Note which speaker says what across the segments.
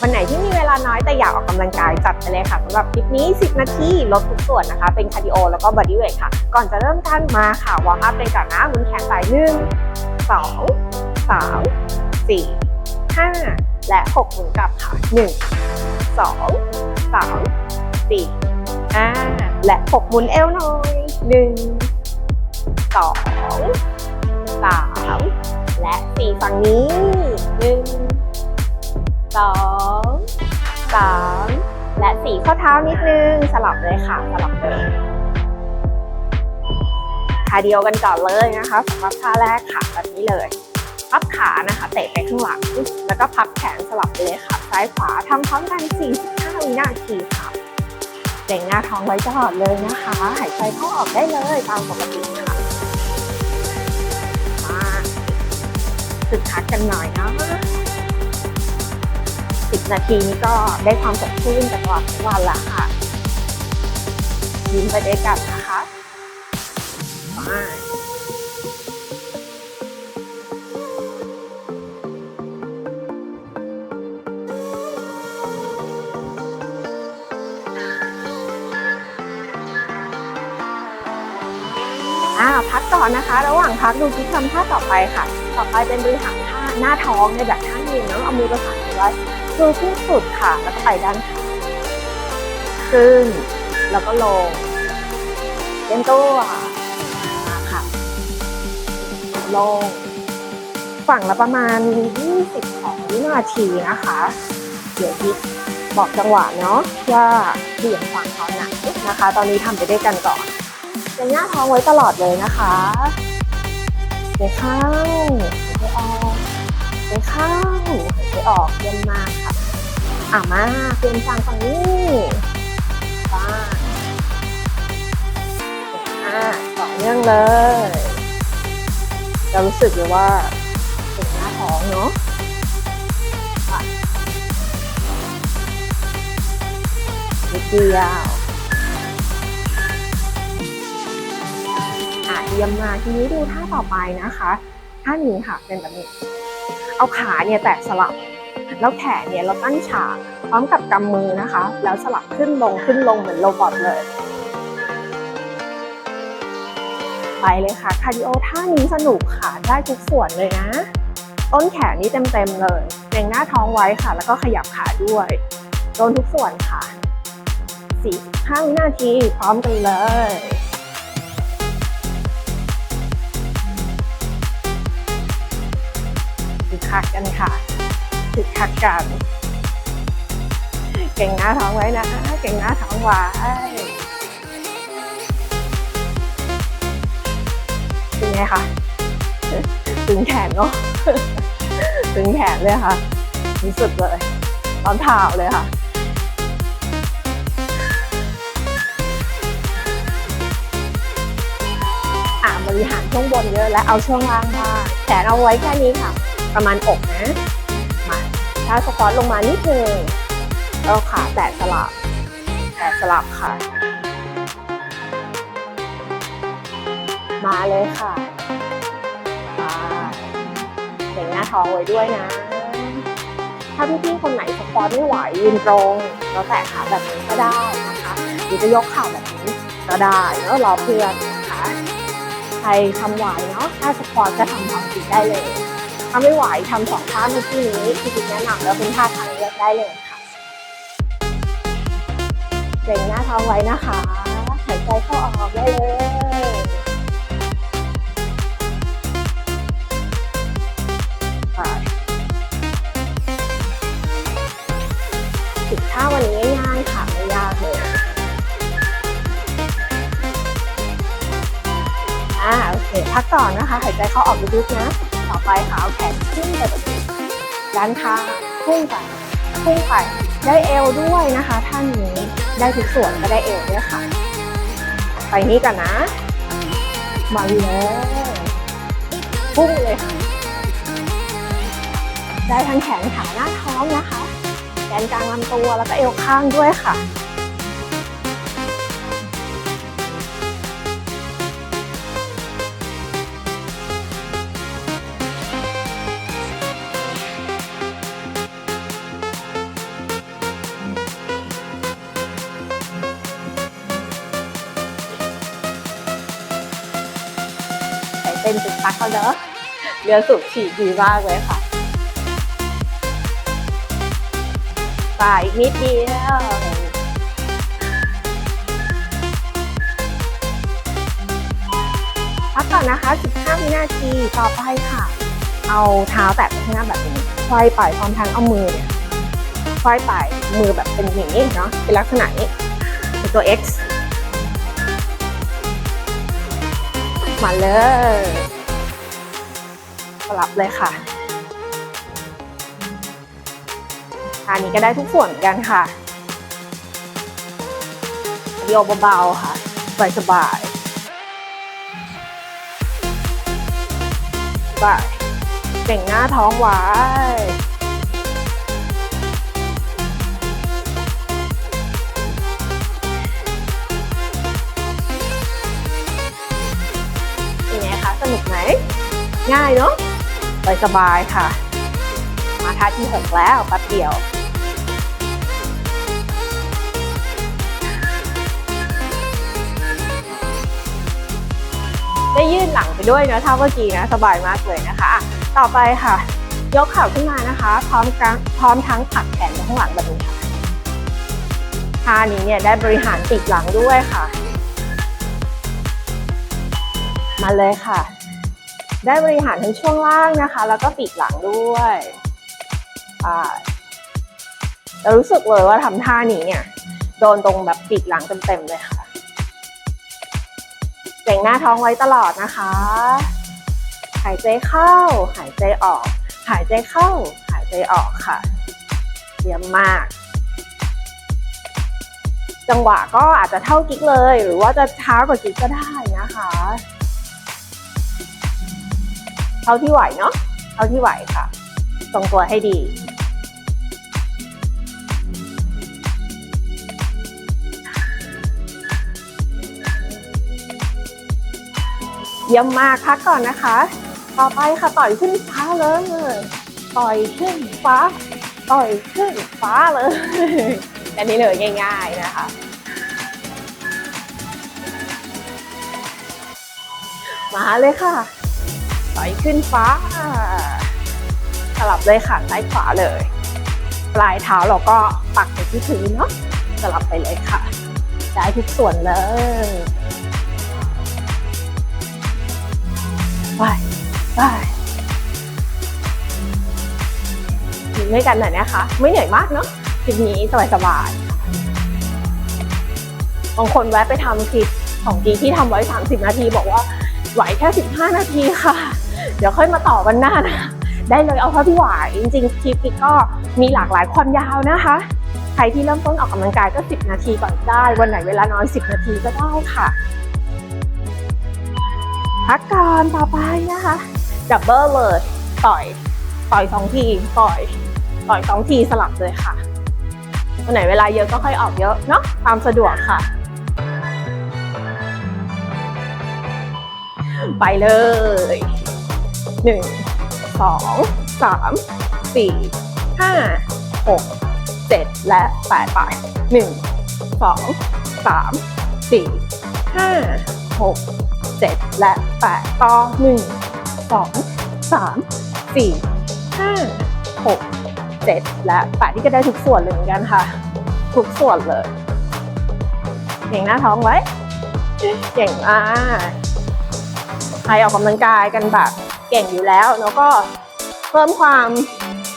Speaker 1: วันไหนที่มีเวลาน้อยแต่อยากออกกำลังกายจัดไปเลยค่ะสำหรับคลิปนี้ 10 นาทีลดทุกส่วนนะคะ เป็นคาร์ดิโอแล้วก็บอดี้เวทค่ะ ก่อนจะเริ่มกันมาค่ะ วอร์มอัพกันก่อนนะหมุนแขนไปหนึ่งสองสามสี่ห้าและหกหมุนกลับค่ะหนึ่งสองสามสี่ห้าและหกหมุนเอวหน่อยหนึ่งสองสามและสี่ฝั่งนี้หนึ่ง สองสามและสี่ข้อเท้านิดนึง สลับเลยค่ะ สลับเลยท่าเดียวกันก่อนเลยนะคะสำหรับท่าแรกค่ะแบบนี้เลย พับขานะคะ เตะไปข้างหลัง แล้วก็พับแขนสลับไปเลยค่ะ ซ้ายขวาทำพร้อมกัน 45 วินาทีค่ะเก่งหน้าท้องไว้ตลอดเลยนะคะ หายใจเข้าออกได้เลยตามปกติค่ะ มาฝึกคักกันหน่อยเนาะ นาทีนี้ก็ได้ความสดชื่นกันตลอดทั้งวันละค่ะ ยิ้มไปด้วยกันนะคะมาาพักก่อนนะคะ ระหว่างพักดูทิศทำท่าต่อไปค่ะ ต่อไปเป็นบริหารท่าหน้าท้องในแบบท่ายืนเนาะเอามือประสานกันไว้ ดูขึ้นสุดค่ะ แล้วก็ไปด้านขาขึ้น แล้วก็ลงเตรียมตัวมาค่ะ ลง ฝั่งละประมาณ 22วินาทีนะคะ เดี๋ยวพิกบอกจังหวะเนาะว่าเบี่ยงฝั่งเขาไหนนะคะ ตอนนี้ทำไปด้วยกันก่อนยังหน้าท้องไว้ตลอดเลยนะคะเดี๋ยวเข้าเดี๋ยวออกเดี๋ยวเข้าเดี๋ยวออกเย็นมาค่ะ อะมาเปลี่ยนฝั่งฝั่งนี้บ้าอ่าต่อเนื่องเลยจะรู้สึกเลยว่าเป็นหน้าท้องเนาะนิดเดียวอะเยี่ยมมาทีนี้ดูท่าต่อไปนะคะ ท่านี้ค่ะเป็นแบบนี้ เอาขาเนี่ยแตะสลับ แล้วแขนเนี่ยเราตั้งฉากพร้อมกับกำมือนะคะ แล้วสลับขึ้นลงขึ้นลงเหมือนโรบอทเลย ไปเลยค่ะคาร์ดิโอท่านี้สนุกค่ะได้ทุกส่วนเลยนะ ต้นแขนนี่เต็มๆเลยเกรงหน้าท้องไว้ค่ะ แล้วก็ขยับขาด้วยโดนทุกส่วนค่ะ45วินาทีพร้อมกันเลยคึกคักกันค่ะ คึกคักกัน เก่งหน้าท้องไว้นะ เก่งหน้าท้องไว้เป็นไงคะตึงแขนเนาะตึงแขนเลยค่ะรู้สึกเลย ตอนเท้าเลยค่ะอ่าบริหารช่วงบนเยอะและเอาช่วงล่างบ้างแขนเอาไว้แค่นี้ค่ะ ประมาณอกนะ ถ้าสควอตลงมานิดนึงแล้วขาแตะสลับ แตะสลับค่ะ มาเลยค่ะมาเก่งหน้าท้องไว้ด้วยนะ ถ้าพี่ๆคนไหนสปอร์ตไม่ไหวยืนตรงแล้วแตะขาแบบนี้ก็ได้นะคะหรือจะยกเข่าแบบนี้ก็ได้แล้วรอเพื่อนนะคะใครทำไหวเนาะถ้าสปอร์ตก็ทำสองทีได้เลย ถ้าไม่ไหวทำสองท่าเมื่อกี้นี้ที่ติ๊กแนะนำแล้วเป็นท่าทางเลือกได้เลยค่ะเก่งหน้าท้องไว้นะคะหายใจเข้าออกได้เลยสิบท่าวันนี้ พักก่อนนะคะ หายใจเข้าออกลึกๆนะ ต่อไปค่ะเอาแขนขึ้นไปแบบนี้ด้านข้างพุ่งไปพุ่งไป ได้เอวด้วยนะคะ ท่านนี้ได้ทุกส่วนก็ได้เอวด้วยค่ะ ไปนี้กันนะมาเลยพุ่งเลยค่ะได้ทั้งแขนขาหน้าท้องนะคะแกนกลางลำตัวแล้วก็เอวข้างด้วยค่ะ เต้นตึกตักเขาเนอะเรือสูบฉีดดีมากเลยค่ะไปอีกนิดเดียวพักก่อนนะคะ 15 วินาทีต่อไปค่ะ เอาเท้าแตะไปข้างหน้าแบบนี้ไขว้ไปพร้อมทั้งเอามือเนี่ยไขว้ไปมือแบบเป็นอย่างนี้เนาะเป็นลักษณะนี้เป็นตัว X มาเลยสลับเลยค่ะท่านี้ก็ได้ทุกส่วนกันค่ะโยกเบาๆค่ะสบายสบายๆไปเก่งหน้าท้องไว้ ง่ายเนาะสบายสบายค่ะ มาท่าที่ 6 แล้วแป๊บเดียว ได้ยืดหลังไปด้วยนะท่าเมื่อกี้นะ สบายมากเลยนะคะ ต่อไปค่ะ ยกเข่าขึ้นมานะคะ พร้อมกันพร้อมทั้งผักแขนไปข้างหลังแบบนี้ค่ะท่านี้เนี่ยได้บริหารปีกหลังด้วยค่ะ มาเลยค่ะ ได้บริหารทั้งช่วงล่างนะคะ แล้วก็ปีกหลังด้วยเรารู้สึกเลยว่าทำท่านี้เนี่ย โดนตรงแบบปีกหลังเต็มๆเลยค่ะเก่งหน้าท้องไว้ตลอดนะคะ หายใจเข้า หายใจออก หายใจเข้า หายใจออกค่ะเยี่ยมมาก จังหวะก็อาจจะเท่ากิ๊กเลย หรือว่าจะช้ากว่ากิ๊กก็ได้นะคะ ท่าที่ไหวเนาะเท่าที่ไหวค่ะทรงตัวให้ดี เยี่ยมมากพักก่อนนะคะ ต่อไปค่ะต่อยขึ้นฟ้าเลย ต่อยขึ้นฟ้า ต่อยขึ้นฟ้าเลยแค่นี้เลยง่าย ๆนะคะมาเลยค่ะ ต่อยขึ้นฟ้า สลับเลยค่ะซ้ายขวาเลย ปลายเท้าเราก็ปักไปที่พื้นเนาะสลับไปเลยค่ะ ได้ทุกส่วนเลยไปไปอยู่ด้วยกันหน่อยนะคะ ไม่เหนื่อยมากเนาะคลิปนี้สบายๆบางคนแวะไปทำคลิปของกีที่ทำไว้ 30 นาที บอกว่าไหวแค่ 15 นาทีค่ะ เดี๋ยวค่อยมาต่อวันหน้านะได้เลยเอาเท่าที่ไหวจริงๆคลิปนี้ก็มีหลากหลายความยาวนะคะ ใครที่เริ่มต้นออกกำลังกายก็ 10 นาทีก่อนได้ วันไหนเวลานอน10 นาทีก็ได้ค่ะ พักก่อนต่อไปนะคะดับเบิลเลยต่อยต่อยสองทีต่อยต่อยสองทีสลับเลยค่ะวันไหนเวลาเยอะก็ค่อยออกเยอะเนาะตามสะดวกค่ะ ไปเลย หนึ่งสองสามสี่ห้าหกเจ็ดและแปดไปหนึ่งสองสามสี่ห้าหกเจ็ดและแปดต่อหนึ่งสองสามสี่ห้าหกเจ็ดและแปดที่ก็ได้ทุกส่วนเลยเหมือนกันค่ะ ทุกส่วนเลยเก่งหน้าท้องไว้เก่งมากใครออกกำลังกายกันแบบ เก่งอยู่แล้ว แล้วก็เพิ่มความ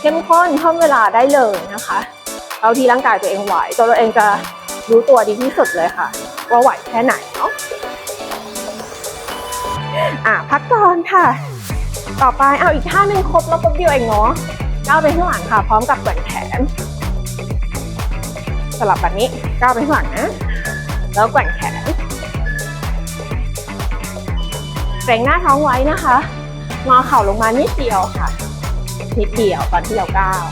Speaker 1: เข้มข้นเพิ่มเวลาได้เลยนะคะเอาที่ร่างกายตัวเองไหวตัวเราเองจะรู้ตัวดีที่สุดเลยค่ะ ว่าไหวแค่ไหนเนาะอะพักก่อนค่ะ ต่อไปเอาอีกท่าหนึ่งครบแล้วครบเดียวเองเนาะก้าวไปข้างหลังค่ะพร้อมกับแกว่งแขนสลับแบบนี้ก้าวไปข้างหลังนะแล้วแกว่งแขนเกรงหน้าท้องไว้นะคะ งอเข่าลงมานิดเดียวค่ะ นิดเดียวตอนที่เราก้าว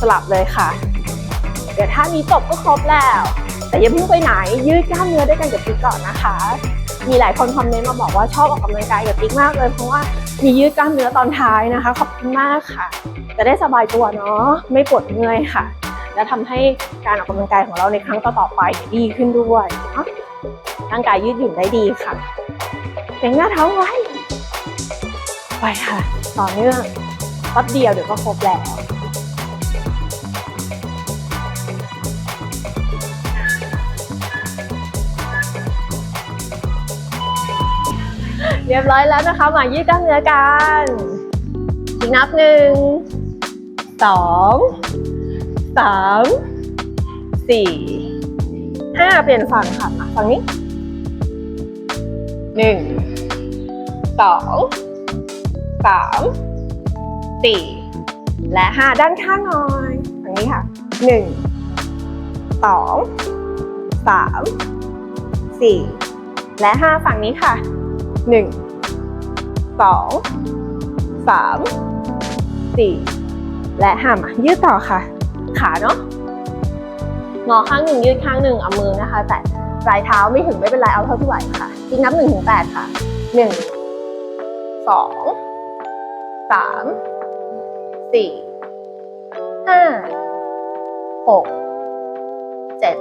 Speaker 1: สลับเลยค่ะ เดี๋ยวท่านี้จบก็ครบแล้ว แต่อย่าเพิ่งไปไหน ยืดกล้ามเนื้อด้วยกันกับติ๊กก่อนนะคะ มีหลายคนคอมเมนต์มาบอกว่าชอบออกกำลังกายกับติ๊กมากเลย เพราะว่ามียืดกล้ามเนื้อตอนท้ายนะคะ ขอบคุณมากค่ะ จะได้สบายตัวเนาะ ไม่ปวดเมื่อยค่ะ และทำให้การออกกำลังกายของเราในครั้งต่อๆไปดีขึ้นด้วยร่างกายยืดหยุ่นได้ดีค่ะเก่งหน้าเท้องไว้ ไปค่ะ ต่อเนื่องแป๊บเดียวเดี๋ยวก็ครบแล้วเรียบร้อยแล้วนะคะมายืดกล้ามเนื้อกันอีกนับหนึ่งสองสามสี่ห้าเปลี่ยนฝั่งค่ะฝั่งนี้หนึ่งสอง สามสี่และห้าด้านข้างหน่อยฝั่งนี้ค่ะหนึ่งสองสามสี่และห้าฝั่งนี้ค่ะหนึ่งสองสามสี่และห้ามา ยืดต่อค่ะ ขาเนาะงอข้างหนึ่งยืดข้างหนึ่งเอามือนะคะ แต่ปลายเท้าไม่ถึงไม่เป็นไรเอาเท่าที่ไหวค่ะอีกนับหนึ่งถึงแปดค่ะหนึ่ง สามสี่ห้าหกเจ็ด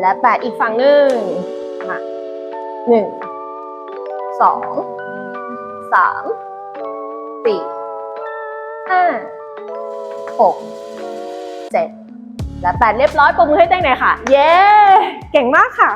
Speaker 1: และแปดอีกฝั่งหนึ่งมาหนึ่งสองสามสี่ห้าหกเจ็ดและแปดเรียบร้อยปรบมือให้เต้งหน่อยค่ะ เย้ เก่งมากค่ะ